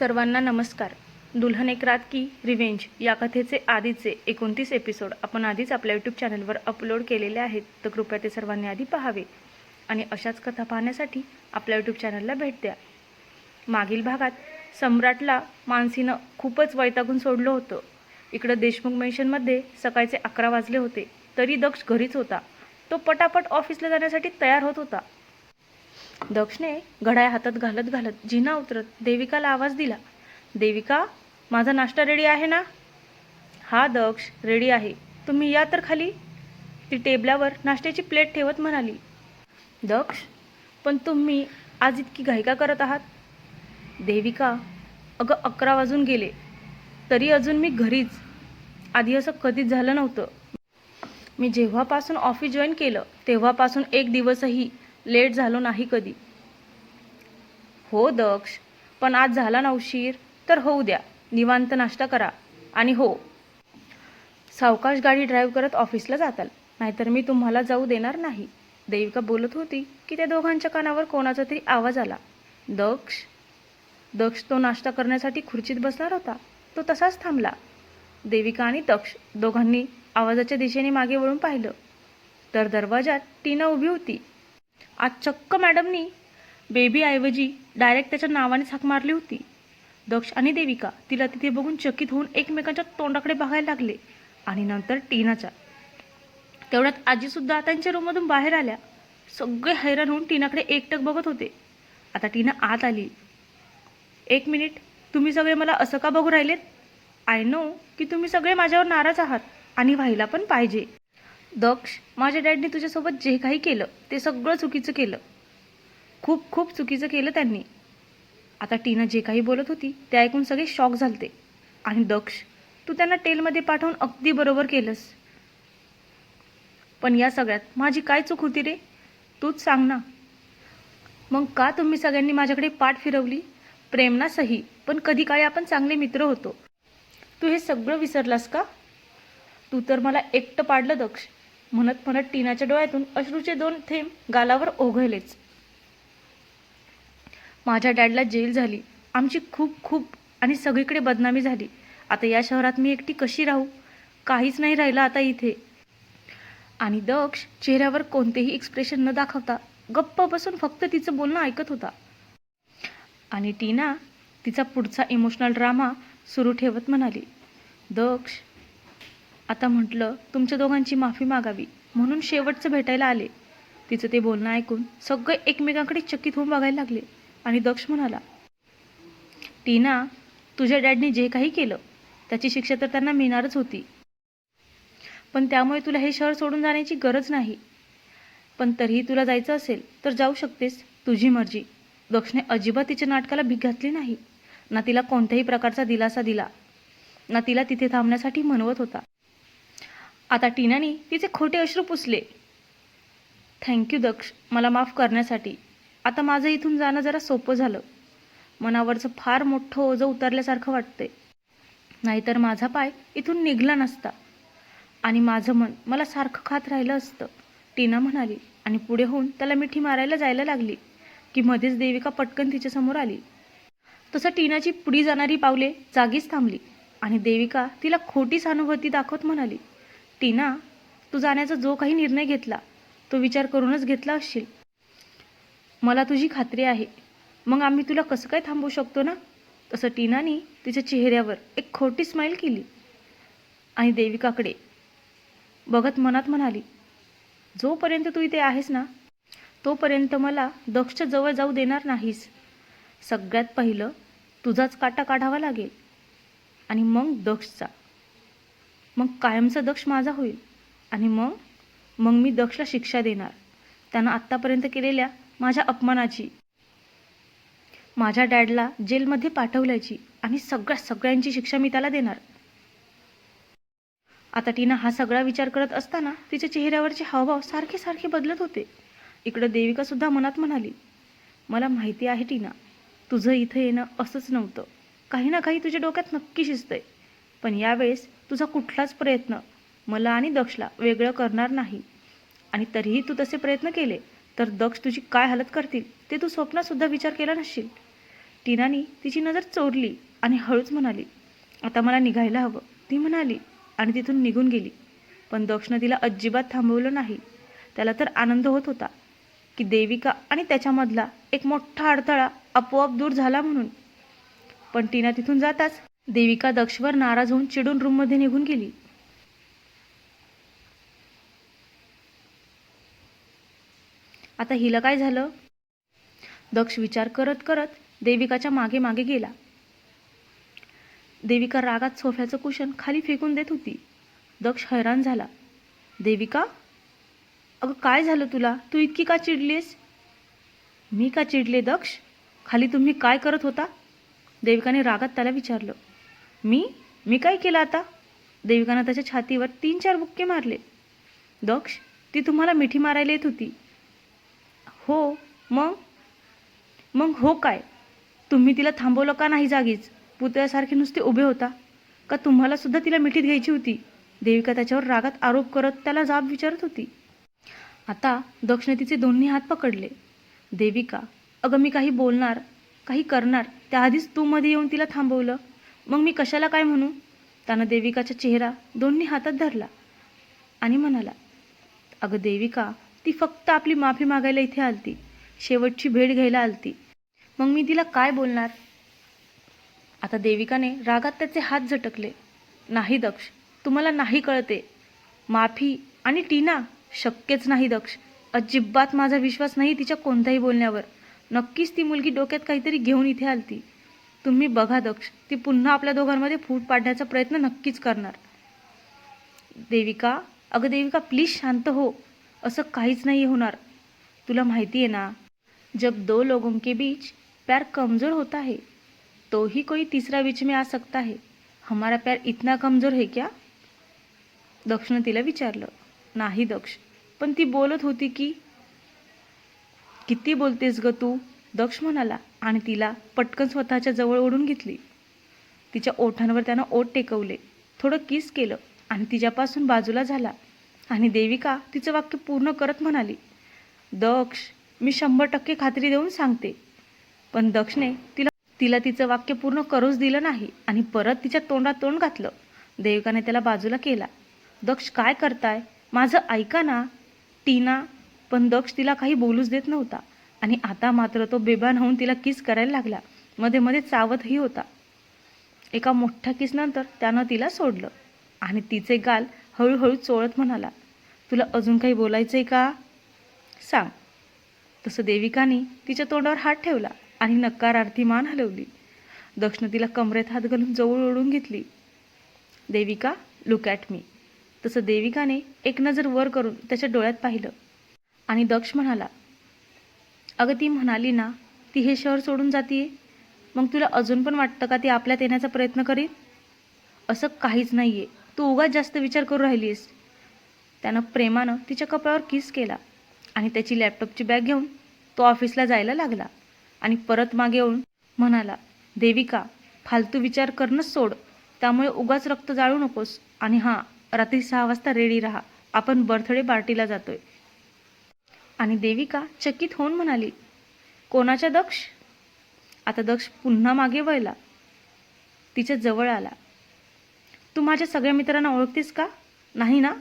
सर्वांना नमस्कार. दुल्हन एक रात की रिव्हेंज या कथेचे आधीचे एकोणतीस एपिसोड आपण आधीच आपल्या यूट्यूब चॅनलवर अपलोड केलेले आहेत. तर कृपया ते सर्वांनी आधी पाहावे आणि अशाच कथा पाहण्यासाठी आपल्या यूट्यूब चॅनलला भेट द्या. मागील भागात सम्राटला मानसीनं खूपच वैतागून सोडलं होतं. इकडं देशमुख मेन्शनमध्ये सकाळचे अकरा वाजले होते. तरी दक्ष घरीच होता. तो पटापट ऑफिसला जाण्यासाठी तयार होत होता. दक्षने घड्याळ हातात घालत घालत जिना उतरत देविकाला आवाज दिला देविका माझा नाश्ता रेडी आहे ना? हा दक्ष रेडी आहे. तुम्ही या तर खाली. ती टेबलावर नाश्त्याची प्लेट ठेवत म्हणाली दक्ष पण तुम्ही आज इतकी घाईका करत आहात. देविका अगं अकरा वाजून गेले. तरी अजून मी घरीच. आधी असं कधीच झालं नव्हतं. मी जेव्हापासून ऑफिस जॉईन केलं तेव्हापासून एक दिवसही लेट झालो नाही कधी. हो दक्ष पण आज झाला ना उशीर तर होऊ द्या निवांत नाश्ता करा. आणि हो सावकाश गाडी ड्राईव्ह करत ऑफिसला जाताल नाहीतर मी तुम्हाला जाऊ देणार नाही. देविका बोलत होती की त्या दोघांच्या कानावर कोणाचा तरी आवाज आला. दक्ष दक्ष तो नाश्ता करण्यासाठी खुर्चीत बसणार होता. तो तसाच थांबला. देविका आणि दक्ष दोघांनी आवाजाच्या दिशेने मागे वळून पाहिलं. तर दरवाजात टीना उभी होती. आज चक्क मॅडमनी बेबीऐवजी डायरेक्ट त्याच्या नावाने हाक मारली होती. दक्ष आणि देविका तिला तिथे बघून चकित होऊन एकमेकांच्या तोंडाकडे बघायला लागले आणि नंतर टीनाच्या. तेवढ्यात आजीसुद्धा त्यांच्या रूममधून बाहेर आल्या. सगळे हैराण होऊन टीनाकडे एकटक बघत होते. आता टीना आत आली. एक मिनिट तुम्ही सगळे मला असं का बघू राहिलेत? आय नो की तुम्ही सगळे माझ्यावर नाराज आहात आणि व्हायला पण पाहिजे. दक्ष माझ्या डॅडने तुझ्यासोबत जे काही केलं ते सगळं चुकीचं केलं. खूप खूप चुकीचं केलं त्यांनी. आता टीना जे काही बोलत होती ते ऐकून सगळे शॉक झालते. आणि दक्ष तू त्यांना टेलमध्ये पाठवून अगदी बरोबर केलंस. पण या सगळ्यात माझी काय चूक होती रे? तूच सांग ना. मग का तुम्ही सगळ्यांनी माझ्याकडे पाठ फिरवली? प्रेम ना सही पण कधी काळी आपण चांगले मित्र होतो. तू हे सगळं विसरलास का? तू तर मला एकटं पाडलं दक्ष. म्हणत म्हणत टीनाच्या डोळ्यातून अश्रूचे दोन थेंब गालावर ओघळलेच. माझ्या डॅडला जेल झाली. आमची खूप खूप आणि सगळीकडे बदनामी झाली. आता या शहरात मी एकटी कशी राहू? काहीच नाही राहिलं आता इथे. आणि दक्ष चेहऱ्यावर कोणतेही एक्सप्रेशन न दाखवता गप्प बसून फक्त तिचं बोलणं ऐकत होता. आणि टीना तिचा पुढचा इमोशनल ड्रामा सुरू ठेवत म्हणाली दक्ष आता म्हटलं तुमच्या दोघांची माफी मागावी. म्हणून शेवटचं भेटायला आले. तिचं ते बोलणं ऐकून सगळे एकमेकांकडे चकित होऊन बघायला लागले आणि दक्ष म्हणाला टीना तुझ्या डॅडने जे काही केलं त्याची शिक्षा तर त्यांना मिळणारच होती. पण त्यामुळे तुला हे शहर सोडून जाण्याची गरज नाही. पण तरीही तुला जायचं असेल तर जाऊ शकतेस तुझी मर्जी दक्षने अजिबात तिच्या नाटकाला भीक घातली नाही. ना तिला कोणत्याही प्रकारचा दिलासा दिला. ना तिला तिथे थांबण्यासाठी म्हणवत होता. आता टीनाने तिचे खोटे अश्रू पुसले. Thank you Daksh. मला माफ करण्यासाठी. आता माझं इथून जाणं जरा सोपं झालं. मनावरचं फार मोठं ओझं उतरल्यासारखं वाटतंय. नाहीतर माझा पाय इथून निघला नसता. आणि माझं मन मला सारखं खात राहिलं असतं. टीना म्हणाली आणि पुढे होऊन त्याला मिठी मारायला जायला लागली की मध्येच देविका पटकन तिच्यासमोर आली. तसं टीनाची पुढी जाणारी पावले जागीच थांबली आणि देविका तिला खोटी सहानुभूती दाखवत म्हणाली. टीना तू जाण्याचा जो काही निर्णय घेतला तो विचार करूनच घेतला असशील. मला तुझी खात्री आहे. मग आम्ही तुला कसं काय थांबवू शकतो ना? तसं टीनाने तिच्या चेहऱ्यावर एक खोटी स्माईल केली. आणि देविकाकडे बघत मनात म्हणाली जोपर्यंत तू इथे आहेस ना तोपर्यंत मला दक्षच्या जवळ जाऊ देणार नाहीस. सगळ्यात पहिलं तुझाच काटा काढावा लागेल. आणि मग दक्षचा. मग कायमचा दक्ष माझा होईल. आणि मग मग मी दक्षला शिक्षा देणार. त्यानं आत्तापर्यंत केलेल्या माझ्या अपमानाची माझ्या डॅडला जेलमध्ये पाठवल्याची आणि सगळ्या सगळ्यांची शिक्षा मी त्याला देणार. आता टीना हा सगळा विचार करत असताना तिच्या चेहऱ्यावरचे हावभाव सारखे सारखे बदलत होते. इकडं देविका सुद्धा मनात म्हणाली मला माहिती आहे टीना तुझं इथं येणं असंच नव्हतं. काही ना काही तुझ्या डोक्यात नक्की शिजतंय. पण यावेळेस तुझा कुठलाच प्रयत्न मला आणि दक्षला वेगळं करणार नाही. आणि तरीही तू तसे प्रयत्न केले तर दक्ष तुझी काय हालत करतील ते तू स्वप्नातसुद्धा विचार केला नसशील. टीनाने तिची नजर चोरली आणि हळूच म्हणाली आता मला निघायला हवं. ती म्हणाली आणि तिथून निघून गेली. पण दक्षनं तिला अजिबात थांबवलं नाही. त्याला तर आनंद होत होता की देविका आणि त्याच्यामधला एक मोठा अडथळा आपोआप दूर झाला म्हणून. पण टीना तिथून जाताच देविका दक्षवर नाराज होऊन चिडून रूममध्ये निघून गेली. आता हिला काय झालं? दक्ष विचार करत करत देविकाच्या मागे मागे गेला. देविका रागात सोफ्याचं कुशन खाली फेकून देत होती. दक्ष हैराण झाला. देविका? अगं काय झालं तुला? तू इतकी का चिडलीस मी का चिडले दक्ष? खाली तुम्ही काय करत होता? देविकाने रागात त्याला विचारलं. मी? मी काय केलं आता? देविकानं त्याच्या छातीवर तीन चार बुक्के मारले. दक्ष ती तुम्हाला मिठी मारायला येत होती. हो मग? मग हो काय? तुम्ही तिला थांबवलं का नाही जागीच? पुतळ्यासारखे नुसते उभे होता. का तुम्हाला सुद्धा तिला मिठीत घ्यायची होती? देविका त्याच्यावर रागात आरोप करत त्याला जाब विचारत होती. आता दक्षने तिचे दोन्ही हात पकडले. देविका अगं मी काही बोलणार काही करणार त्याआधीच तू मध्ये येऊन तिला थांबवलं. मग मी कशाला काय म्हणू? त्यानं देविकाचा चेहरा दोन्ही हातात धरला आणि म्हणाला अगं देविका ती फक्त आपली माफी मागायला इथे आलती. शेवटची भेट घ्यायला आलती. मग मी तिला काय बोलणार? आता देविकाने रागात त्याचे हात झटकले. नाही दक्ष तुम्हाला नाही कळते. माफी आणि टीना शक्यच नाही दक्ष. अजिबात माझा विश्वास नाही तिच्या कोणत्याही बोलण्यावर. नक्कीच ती मुलगी डोक्यात काहीतरी घेऊन इथे आलती. तुम्ही बघा दक्ष ती पुन्हा आपल्या दोघांमध्ये फूट पाडण्याचा प्रयत्न नक्कीच करणार. देविका अगं देविका प्लीज शांत हो. असं काहीच नाही होणार. तुला माहिती आहे ना जब दो लोगों के बीच प्यार कमज़ोर होता है तो ही कोई तीसरा बीच में आ सकता है. हमारा प्यार इतना कमज़ोर है क्या? दक्षनं तिला विचारलं. नाही दक्ष पण ती बोलत होती की किती बोलतेस ग तू? दक्ष म्हणाला आणि तिला पटकन स्वतःच्या जवळ ओढून घेतली. तिच्या ओठांवर त्यानं ओठ टेकवले. थोडं किस केलं आणि तिच्यापासून बाजूला झाला. आणि देविका तिचं वाक्य पूर्ण करत म्हणाली दक्ष मी शंभर टक्के खात्री देऊन सांगते. पण दक्षने तिला तिला तिचं वाक्य पूर्ण करूच दिलं नाही आणि परत तिच्या तोंडात तोंड घातलं. देविकाने त्याला बाजूला केला. दक्ष काय करताय? माझं ऐका ना. टीना पण दक्ष तिला काही बोलूच देत नव्हता. आणि आता मात्र तो बेभान होऊन तिला किस करायला लागला. मध्ये मध्ये चावतही होता. एका मोठ्या किसनंतर त्यानं तिला सोडलं. आणि तिचे गाल हळूहळू चोळत म्हणाला तुला अजून काही बोलायचं आहे का? सांग. तसं देविकाने तिच्या तोंडावर हात ठेवला आणि नकारार्थी मान हलवली. दक्षिण तिला कमरेत हात घालून जवळ ओढून घेतली. देविका लुक ॲट मी तसं देविकाने एक नजर वर करून त्याच्या डोळ्यात पाहिलं. आणि दक्ष म्हणाला अगं ती म्हणाली ना ती हे शहर सोडून जातीये. मग तुला अजून पण वाटतं का ती आपल्यात येण्याचा प्रयत्न करीन? असं काहीच नाही आहे तू उगाच जास्त विचार करू राहिलीस. त्यानं प्रेमानं तिच्या कपड्यावर किस केला आणि त्याची लॅपटॉपची बॅग घेऊन तो ऑफिसला जायला लागला आणि परत मागे येऊन म्हणाला देविका फालतू विचार करणंच सोड. त्यामुळे उगाच रक्त जाळू नकोस. आणि हां रात्री सहा वाजता रेडी राहा. आपण बर्थडे पार्टीला जातोय. आणि देविका चकित होऊन म्हणाली कोणाच्या दक्ष? आता दक्ष पुन्हा मागे वळला. तिच्या जवळ आला. तू माझ्या सगळ्या मित्रांना ओळखतेस का? नाही ना.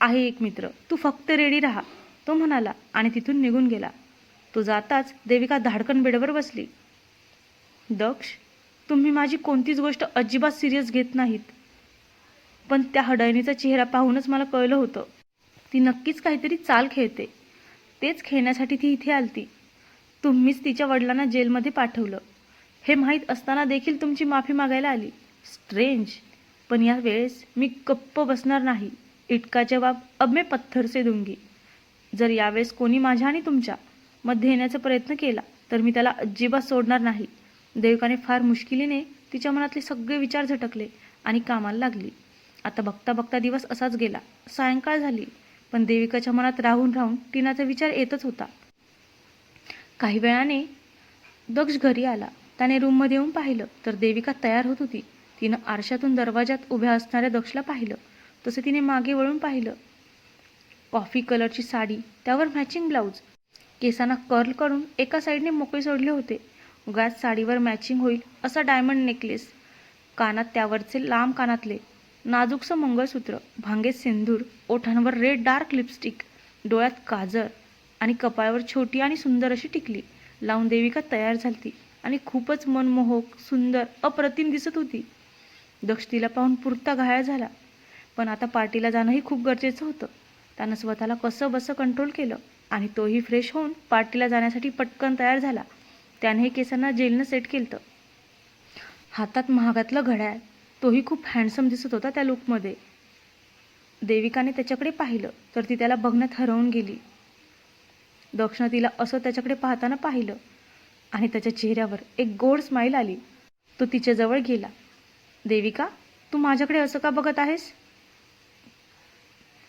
आहे एक मित्र. तू फक्त रेडी राहा. तो म्हणाला आणि तिथून निघून गेला. तो जाताच देविका धाडकन बेडवर बसली. दक्ष तुम्ही माझी कोणतीच गोष्ट अजिबात सिरियस घेत नाहीत. पण त्या हडळणीचा चेहरा पाहूनच मला कळलं होतं. ती नक्कीच काहीतरी चाल खेळते. तेच खेळण्यासाठी ती इथे आलती. तुम्हीच तिच्या वडिलांना जेलमध्ये पाठवलं. हे माहीत असताना देखील तुमची माफी मागायला आली. स्ट्रेंज पण या वेळेस मी गप्प बसणार नाही. इटका जवाब अब मैं पत्थर से दूंगी जर यावेळेस कोणी माझ्या आणि तुमच्या मध्ये येण्याचा प्रयत्न केला तर मी त्याला अजिबात सोडणार नाही. देवकाने फार मुश्किलीने तिच्या मनातले सगळे विचार झटकले आणि कामाला लागली. आता बघता बघता दिवस असाच गेला. सायंकाळ झाली. पण देविकाच्या मनात राहून राहून टीनाचा विचार येतच होता. काही वेळाने दक्ष घरी आला. त्याने रूममध्ये येऊन पाहिलं तर देविका तयार होत होती. तिनं आरशातून दरवाजात उभ्या असणाऱ्या दक्षला पाहिलं. तसे तिने मागे वळून पाहिलं. कॉफी कलरची साडी त्यावर मॅचिंग ब्लाऊज केसांना कर्ल करून एका साईडने मोकळे सोडले होते. उगाच साडीवर मॅचिंग होईल असा डायमंड नेकलेस कानात त्यावरचे लांब कानातले नाजूकसं मंगळसूत्र भांगेत सिंदूर ओठांवर रेड डार्क लिपस्टिक डोळ्यात काजळ आणि कपाळावर छोटी आणि सुंदर अशी टिकली. लावून देविका तयार झालती आणि खूपच मनमोहक सुंदर अप्रतिम दिसत होती. दक्ष तिला पाहून पुरता घायाळ झाला. पण आता पार्टीला जाणंही खूप गरजेचं होतं. त्यानं स्वतःला कसं बसं कंट्रोल केलं आणि तोही फ्रेश होऊन पार्टीला जाण्यासाठी पटकन तयार झाला. त्याने केसांना जेलनं सेट केलं हातात महागातलं घड्याळ तोही खूप हँडसम दिसत होता त्या लुकमध्ये देविकाने त्याच्याकडे पाहिलं तर ती त्याला बघण्यात हरवून गेली. दक्षिण तिला असं त्याच्याकडे पाहताना पाहिलं आणि त्याच्या चेहऱ्यावर एक गोड स्माईल आली. तो तिच्याजवळ गेला. देविका तू माझ्याकडे असं का बघत आहेस?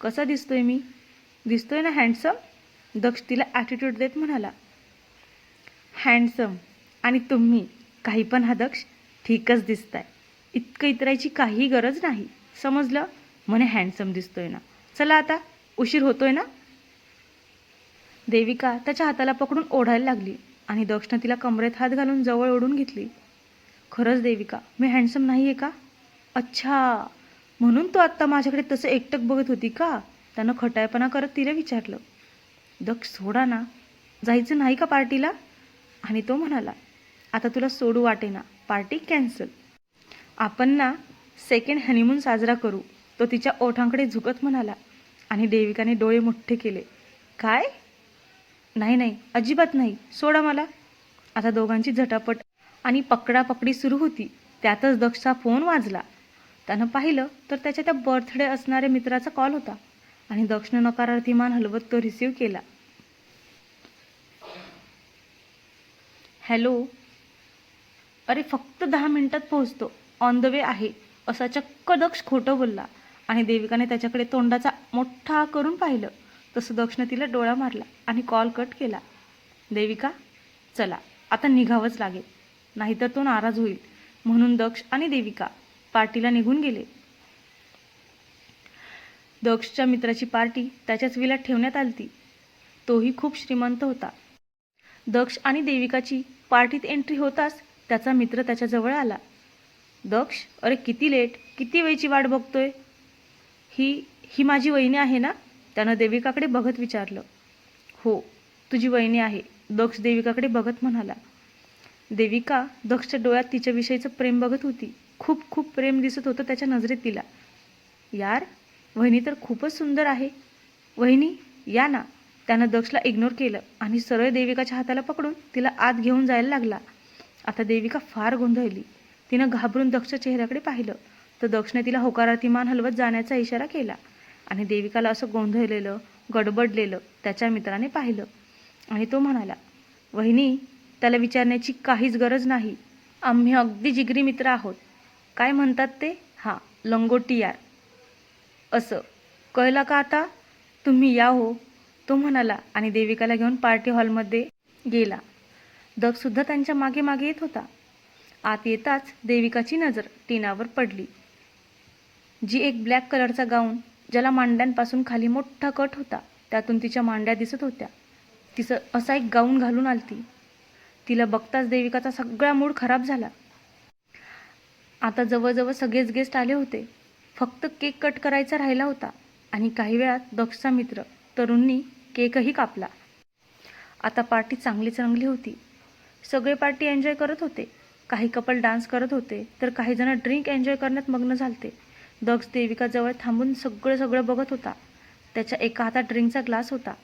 कसा दिसतोय मी? दिसतोय ना हँडसम दक्ष तिला ॲटिट्यूड देत म्हणाला. हँडसम आणि तुम्ही काही पण हा दक्ष ठीकच दिसताय. इतकं इतरायची काही गरज नाही. समजलं? म्हणे हँडसम दिसतोय ना. चला आता उशीर होतोय ना? देविका त्याच्या हाताला पकडून ओढायला लागली आणि दक्षनं तिला कमरेत हात घालून जवळ ओढून घेतली. खरंच देविका मी हँडसम नाही आहे का? अच्छा म्हणून तू आत्ता माझ्याकडे तसं एकटक बघत होती का? त्यानं खटायपणा करत तिला विचारलं. दक्ष सोडा ना. जायचं नाही का पार्टीला? आणि तो म्हणाला आता तुला सोडू वाटेना. Party cancel. आपण ना सेकंड हनीमून साजरा करू. तो तिच्या ओठांकडे झुकत म्हणाला आणि देविकाने डोळे मोठे केले. काय? नाही नाही अजिबात नाही. सोडा मला. आता दोघांची झटापट आणि पकडापकडी सुरू होती. त्यातच दक्षचा फोन वाजला. त्यानं पाहिलं तर त्याच्या त्या बर्थडे असणाऱ्या मित्राचा कॉल होता आणि दक्षनं नकारार्थी मान हलवत तो रिसीव्ह केला. हॅलो. अरे फक्त दहा मिनिटात पोहोचतो. ऑन द वे आहे असा चक्क दक्ष खोटं बोलला. आणि देविकाने त्याच्याकडे तोंडाचा मोठा करून पाहिलं. तसं दक्षनं तिला डोळा मारला आणि कॉल कट केला. देविका चला आता निघावंच लागेल. नाहीतर तो नाराज होईल. म्हणून दक्ष आणि देविका पार्टीला निघून गेले. दक्षच्या मित्राची पार्टी त्याच्याच विलात ठेवण्यात आलती. तोही खूप श्रीमंत होता. दक्ष आणि देविकाची पार्टीत एंट्री होताच त्याचा मित्र त्याच्याजवळ आला. दक्ष अरे किती लेट किती वेळची वाट बघतोय? ही ही माझी वहिनी आहे ना? त्यानं देविकाकडे बघत विचारलं. हो तुझी वहिनी आहे दक्ष देविकाकडे बघत म्हणाला. देविका दक्षच्या डोळ्यात तिच्याविषयीचं प्रेम बघत होती. खूप खूप प्रेम दिसत होतं त्याच्या नजरेत तिला. यार वहिनी तर खूपच सुंदर आहे. वहिनी या ना. त्यानं दक्षला इग्नोर केलं आणि सरळ देविकाच्या हाताला पकडून तिला आत घेऊन जायला लागला. आता देविका फार गोंधळली. तिनं घाबरून दक्ष चेहऱ्याकडे पाहिलं. तर दक्षने तिला होकारार्थी मान हलवत जाण्याचा इशारा केला. आणि देविकाला असं गोंधळलेलं गडबडलेलं त्याच्या मित्राने पाहिलं. आणि तो म्हणाला वहिनी त्याला विचारण्याची काहीच गरज नाही. आम्ही अगदी जिगरी मित्र आहोत. काय म्हणतात ते? हां लंगोटी यार असं. कळलं का आता? तुम्ही या हो. तो म्हणाला आणि देविकाला घेऊन पार्टी हॉलमध्ये गेला. दक्षसुद्धा त्यांच्या मागे मागे येत होता. आत येताच देविकाची नजर टीनावर पडली. जी एक ब्लॅक कलरचा गाऊन ज्याला मांड्यांपासून खाली मोठा कट होता त्यातून तिच्या मांड्या दिसत होत्या. तिचं असा एक गाऊन घालून आलती. तिला बघताच देविकाचा सगळा मूड खराब झाला. आता जवळजवळ सगळेच गेस्ट आले होते. फक्त केक कट करायचा राहिला होता आणि काही वेळात दक्षचा मित्र तरुणनी केकही कापला. आता पार्टी चांगलीच रंगली होती. सगळे पार्टी एन्जॉय करत होते. काही कपल डान्स करत होते तर काही जण ड्रिंक एन्जॉय करण्यात मग्न झालते. दक्ष देविकाजवळ थांबून सगळं सगळं बघत होता. त्याच्या एका हातात ड्रिंकचा ग्लास होता.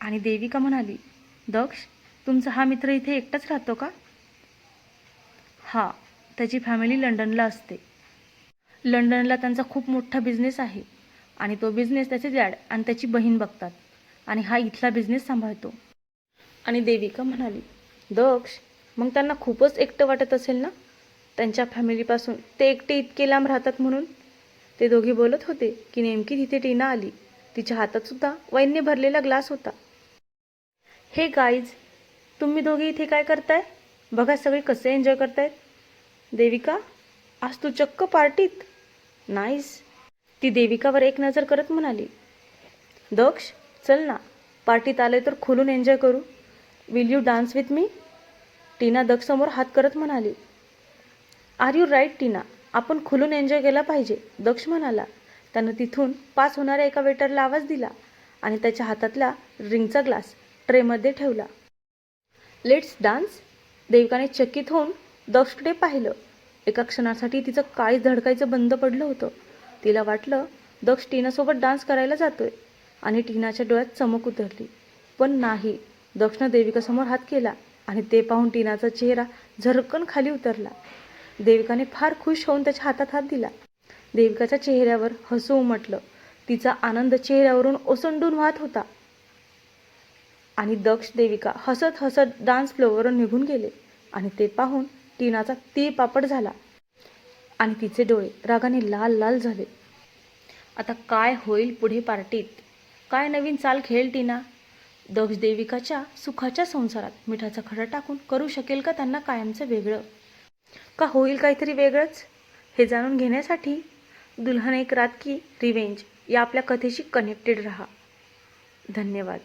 आणि देविका म्हणाली दक्ष तुमचा हा मित्र इथे एकटाच राहतो का? हा त्याची फॅमिली लंडनला असते. लंडनला त्यांचा खूप मोठा बिझनेस आहे. आणि तो बिझनेस त्याचे डॅड आणि त्याची बहीण बघतात. आणि हा इथला बिझनेस सांभाळतो. आणि देविका म्हणाली दक्ष मग त्यांना खूपच एकटं वाटत असेल ना? त्यांच्या फॅमिलीपासून ते एकटे इतके लांब राहतात म्हणून. ते दोघे बोलत होते की नेमकी तिथे टीना आली. तिच्या हातात सुद्धा वैन्य भरलेला ग्लास होता. हे गाईज तुम्ही दोघे इथे काय करताय? बघा सगळे कसे एन्जॉय करतायत. देविका आज तू चक्क पार्टीत. नाईस ती देविकावर एक नजर करत म्हणाली. दक्ष चल ना. पार्टीत आले तर खोलून एन्जॉय करू. Will you dance with me Tina दक्षसमोर हात करत म्हणाली आर यू राईट टीना? आपण खुलून एन्जॉय केला पाहिजे. दक्ष म्हणाला त्यानं तिथून पास होणाऱ्या एका वेटरला आवाज दिला आणि त्याच्या हातातला रिंगचा ग्लास ट्रेमध्ये ठेवला. लेट्स डान्स देविकाने चकित होऊन दक्षकडे पाहिलं. एका क्षणासाठी तिचं काळीच धडकायचं बंद पडलं होतं. तिला वाटलं दक्ष टीनासोबत डान्स करायला जातोय आणि टीनाच्या डोळ्यात चमक उतरली. पण नाही दक्षनं देविकासमोर हात केला. आणि ते पाहून टीनाचा चेहरा झरकन खाली उतरला. देविकाने फार खुश होऊन त्याच्या हातात हात दिला. देविकाच्या चेहऱ्यावर हसू उमटलं. तिचा आनंद चेहऱ्यावरून ओसंडून वाहत होता. आणि दक्ष देविका हसत हसत डान्स फ्लोअरवरून निघून गेले आणि ते पाहून टीनाचा ती पापड झाला. आणि तिचे डोळे रागाने लाल लाल झाले. आता काय होईल पुढे पार्टीत? काय नवीन चाल खेळ टीना? दक्ष देविकाच्या सुखाच्या संसारात मिठाचा खडा टाकून करू शकेल का त्यांना कायमचं वेगळं? का होईल काहीतरी वेगळंच? हे जाणून घेण्यासाठी दुल्हन एक रात की रिवेंज या आपल्या कथेशी कनेक्टेड राहा. धन्यवाद.